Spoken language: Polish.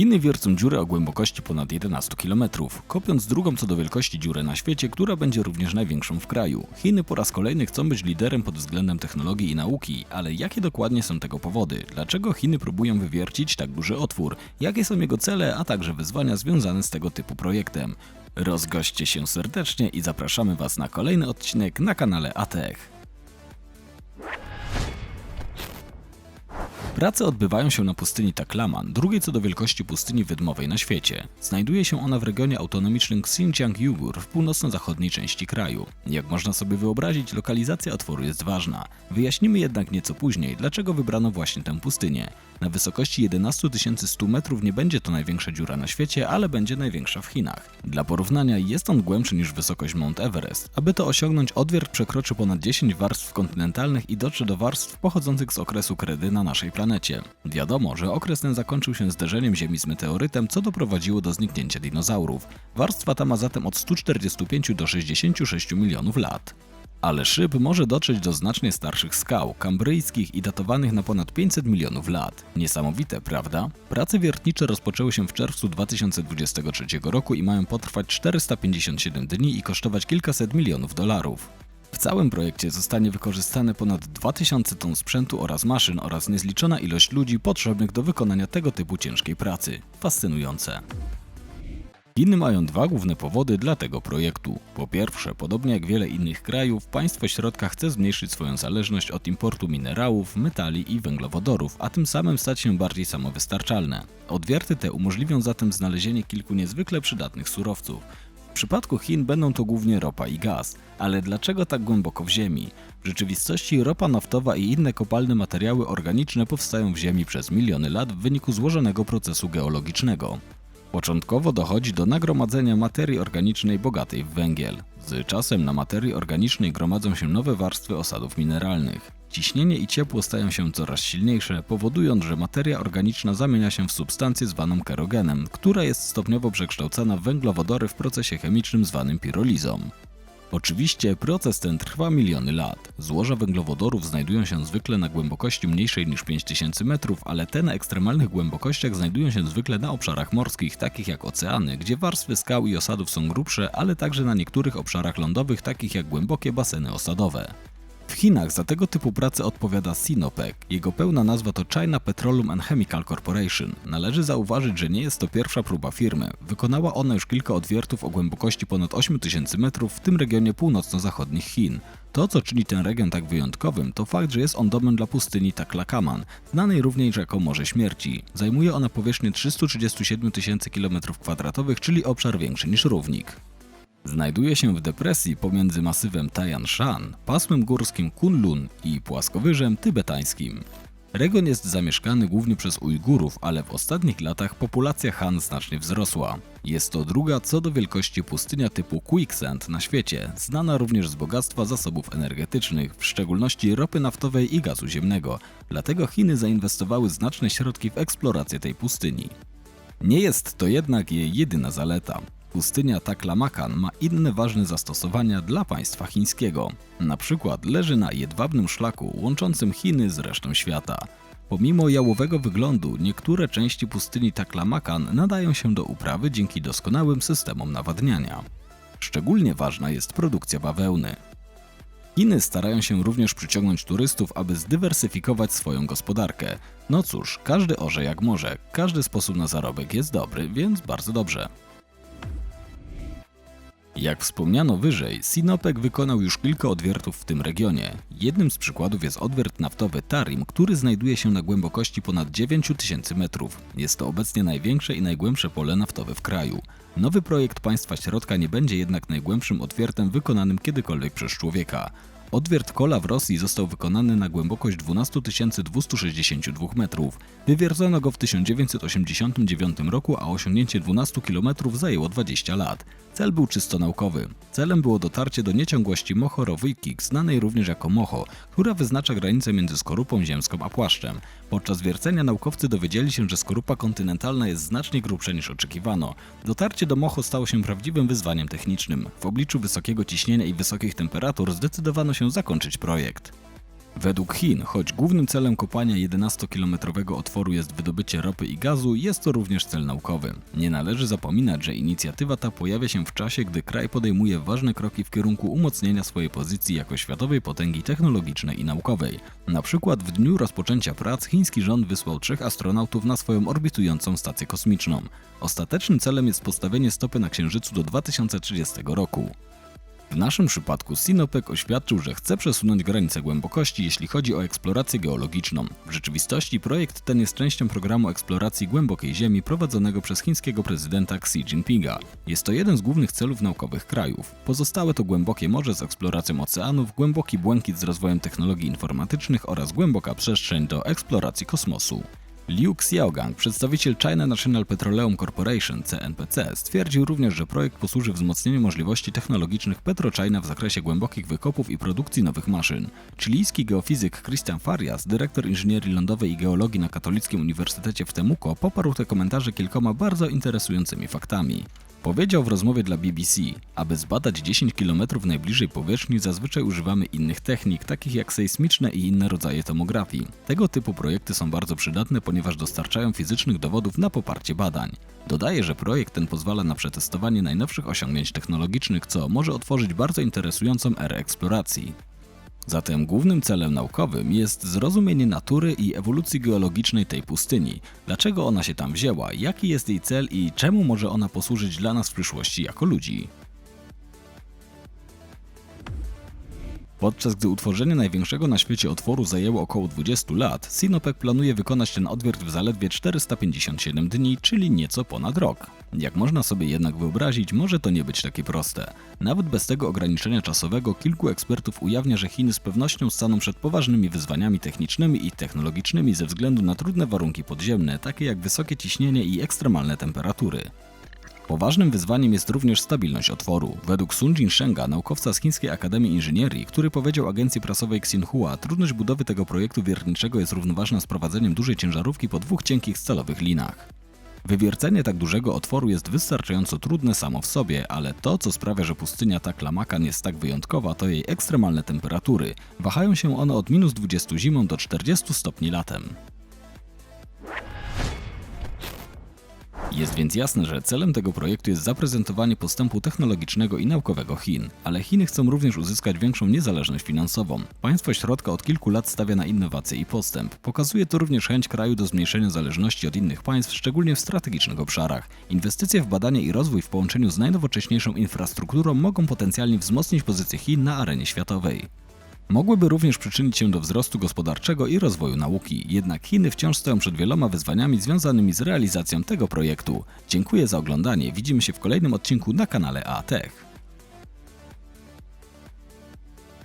Chiny wiercą dziurę o głębokości ponad 11 km, kopiąc drugą co do wielkości dziurę na świecie, która będzie również największą w kraju. Chiny po raz kolejny chcą być liderem pod względem technologii i nauki, ale jakie dokładnie są tego powody? Dlaczego Chiny próbują wywiercić tak duży otwór? Jakie są jego cele, a także wyzwania związane z tego typu projektem? Rozgoście się serdecznie i zapraszamy Was na kolejny odcinek na kanale ATECH. Prace odbywają się na pustyni Taklaman, drugiej co do wielkości pustyni wydmowej na świecie. Znajduje się ona w regionie autonomicznym Xinjiang-Uyghur w północno-zachodniej części kraju. Jak można sobie wyobrazić, lokalizacja otworu jest ważna. Wyjaśnimy jednak nieco później, dlaczego wybrano właśnie tę pustynię. Na wysokości 11 100 metrów nie będzie to największa dziura na świecie, ale będzie największa w Chinach. Dla porównania jest on głębszy niż wysokość Mount Everest. Aby to osiągnąć, odwiert przekroczy ponad 10 warstw kontynentalnych i dotrze do warstw pochodzących z okresu kredy na naszej planecie. Wiadomo, że okres ten zakończył się zderzeniem Ziemi z meteorytem, co doprowadziło do zniknięcia dinozaurów. Warstwa ta ma zatem od 145 do 66 milionów lat. Ale szyb może dotrzeć do znacznie starszych skał, kambryjskich i datowanych na ponad 500 milionów lat. Niesamowite, prawda? Prace wiertnicze rozpoczęły się w czerwcu 2023 roku i mają potrwać 457 dni i kosztować kilkaset milionów dolarów. W całym projekcie zostanie wykorzystane ponad 2000 ton sprzętu oraz maszyn oraz niezliczona ilość ludzi potrzebnych do wykonania tego typu ciężkiej pracy. Fascynujące. Chiny mają dwa główne powody dla tego projektu. Po pierwsze, podobnie jak wiele innych krajów, państwo środka chce zmniejszyć swoją zależność od importu minerałów, metali i węglowodorów, a tym samym stać się bardziej samowystarczalne. Odwierty te umożliwią zatem znalezienie kilku niezwykle przydatnych surowców. Przypadku Chin będą to głównie ropa i gaz, ale dlaczego tak głęboko w ziemi? W rzeczywistości ropa naftowa i inne kopalne materiały organiczne powstają w ziemi przez miliony lat w wyniku złożonego procesu geologicznego. Początkowo dochodzi do nagromadzenia materii organicznej bogatej w węgiel. Z czasem na materii organicznej gromadzą się nowe warstwy osadów mineralnych. Ciśnienie i ciepło stają się coraz silniejsze, powodując, że materia organiczna zamienia się w substancję zwaną kerogenem, która jest stopniowo przekształcana w węglowodory w procesie chemicznym zwanym pirolizą. Oczywiście proces ten trwa miliony lat. Złoża węglowodorów znajdują się zwykle na głębokości mniejszej niż 5000 metrów, ale te na ekstremalnych głębokościach znajdują się zwykle na obszarach morskich, takich jak oceany, gdzie warstwy skał i osadów są grubsze, ale także na niektórych obszarach lądowych, takich jak głębokie baseny osadowe. Chinach za tego typu pracę odpowiada Sinopec. Jego pełna nazwa to China Petroleum and Chemical Corporation. Należy zauważyć, że nie jest to pierwsza próba firmy. Wykonała ona już kilka odwiertów o głębokości ponad 8000 metrów w tym regionie północno-zachodnich Chin. To, co czyni ten region tak wyjątkowym, to fakt, że jest on domem dla pustyni Taklakaman, znanej również jako Morze Śmierci. Zajmuje ona powierzchnię 337 tysięcy km2, czyli obszar większy niż równik. Znajduje się w depresji pomiędzy masywem Tayan Shan, pasmem górskim Kunlun i płaskowyżem tybetańskim. Region jest zamieszkany głównie przez Ujgurów, ale w ostatnich latach populacja Han znacznie wzrosła. Jest to druga co do wielkości pustynia typu quicksand na świecie, znana również z bogactwa zasobów energetycznych, w szczególności ropy naftowej i gazu ziemnego. Dlatego Chiny zainwestowały znaczne środki w eksplorację tej pustyni. Nie jest to jednak jej jedyna zaleta. Pustynia Taklamakan ma inne ważne zastosowania dla państwa chińskiego. Na przykład leży na jedwabnym szlaku łączącym Chiny z resztą świata. Pomimo jałowego wyglądu, niektóre części pustyni Taklamakan nadają się do uprawy dzięki doskonałym systemom nawadniania. Szczególnie ważna jest produkcja bawełny. Chiny starają się również przyciągnąć turystów, aby zdywersyfikować swoją gospodarkę. No cóż, każdy orze jak może, każdy sposób na zarobek jest dobry, więc bardzo dobrze. Jak wspomniano wyżej, Sinopec wykonał już kilka odwiertów w tym regionie. Jednym z przykładów jest odwiert naftowy Tarim, który znajduje się na głębokości ponad 9000 metrów. Jest to obecnie największe i najgłębsze pole naftowe w kraju. Nowy projekt państwa środka nie będzie jednak najgłębszym odwiertem wykonanym kiedykolwiek przez człowieka. Odwiert kola w Rosji został wykonany na głębokość 12 262 metrów. Wywiercono go w 1989 roku, a osiągnięcie 12 km zajęło 20 lat. Cel był czysto naukowy. Celem było dotarcie do nieciągłości Moho-Rowykik, znanej również jako Moho, która wyznacza granicę między skorupą ziemską a płaszczem. Podczas wiercenia naukowcy dowiedzieli się, że skorupa kontynentalna jest znacznie grubsza niż oczekiwano. Dotarcie do Moho stało się prawdziwym wyzwaniem technicznym. W obliczu wysokiego ciśnienia i wysokich temperatur zdecydowano się zakończyć projekt. Według Chin, choć głównym celem kopania 11-kilometrowego otworu jest wydobycie ropy i gazu, jest to również cel naukowy. Nie należy zapominać, że inicjatywa ta pojawia się w czasie, gdy kraj podejmuje ważne kroki w kierunku umocnienia swojej pozycji jako światowej potęgi technologicznej i naukowej. Na przykład w dniu rozpoczęcia prac chiński rząd wysłał trzech astronautów na swoją orbitującą stację kosmiczną. Ostatecznym celem jest postawienie stopy na Księżycu do 2030 roku. W naszym przypadku Sinopec oświadczył, że chce przesunąć granice głębokości, jeśli chodzi o eksplorację geologiczną. W rzeczywistości projekt ten jest częścią programu eksploracji głębokiej ziemi prowadzonego przez chińskiego prezydenta Xi Jinpinga. Jest to jeden z głównych celów naukowych krajów. Pozostałe to głębokie morze z eksploracją oceanów, głęboki błękit z rozwojem technologii informatycznych oraz głęboka przestrzeń do eksploracji kosmosu. Liu Xiaogang, przedstawiciel China National Petroleum Corporation CNPC, stwierdził również, że projekt posłuży wzmocnieniu możliwości technologicznych PetroChina w zakresie głębokich wykopów i produkcji nowych maszyn. Chilijski geofizyk Christian Farias, dyrektor inżynierii lądowej i geologii na Katolickim Uniwersytecie w Temuco, poparł te komentarze kilkoma bardzo interesującymi faktami. Powiedział w rozmowie dla BBC, aby zbadać 10 km najbliżej powierzchni zazwyczaj używamy innych technik, takich jak sejsmiczne i inne rodzaje tomografii. Tego typu projekty są bardzo przydatne, ponieważ dostarczają fizycznych dowodów na poparcie badań. Dodaje, że projekt ten pozwala na przetestowanie najnowszych osiągnięć technologicznych, co może otworzyć bardzo interesującą erę eksploracji. Zatem głównym celem naukowym jest zrozumienie natury i ewolucji geologicznej tej pustyni, dlaczego ona się tam wzięła, jaki jest jej cel i czemu może ona posłużyć dla nas w przyszłości jako ludzi. Podczas gdy utworzenie największego na świecie otworu zajęło około 20 lat, Sinopec planuje wykonać ten odwiert w zaledwie 457 dni, czyli nieco ponad rok. Jak można sobie jednak wyobrazić, może to nie być takie proste. Nawet bez tego ograniczenia czasowego kilku ekspertów ujawnia, że Chiny z pewnością staną przed poważnymi wyzwaniami technicznymi i technologicznymi ze względu na trudne warunki podziemne, takie jak wysokie ciśnienie i ekstremalne temperatury. Poważnym wyzwaniem jest również stabilność otworu. Według Sun Jinshenga, naukowca z Chińskiej Akademii Inżynierii, który powiedział agencji prasowej Xinhua, trudność budowy tego projektu wiertniczego jest równoważna z prowadzeniem dużej ciężarówki po dwóch cienkich scalowych linach. Wywiercenie tak dużego otworu jest wystarczająco trudne samo w sobie, ale to, co sprawia, że pustynia Taklamakan jest tak wyjątkowa, to jej ekstremalne temperatury. Wahają się one od minus 20 zimą do 40 stopni latem. Jest więc jasne, że celem tego projektu jest zaprezentowanie postępu technologicznego i naukowego Chin, ale Chiny chcą również uzyskać większą niezależność finansową. Państwo środka od kilku lat stawia na innowacje i postęp. Pokazuje to również chęć kraju do zmniejszenia zależności od innych państw, szczególnie w strategicznych obszarach. Inwestycje w badania i rozwój w połączeniu z najnowocześniejszą infrastrukturą mogą potencjalnie wzmocnić pozycję Chin na arenie światowej. Mogłyby również przyczynić się do wzrostu gospodarczego i rozwoju nauki, jednak Chiny wciąż stoją przed wieloma wyzwaniami związanymi z realizacją tego projektu. Dziękuję za oglądanie, widzimy się w kolejnym odcinku na kanale ATech.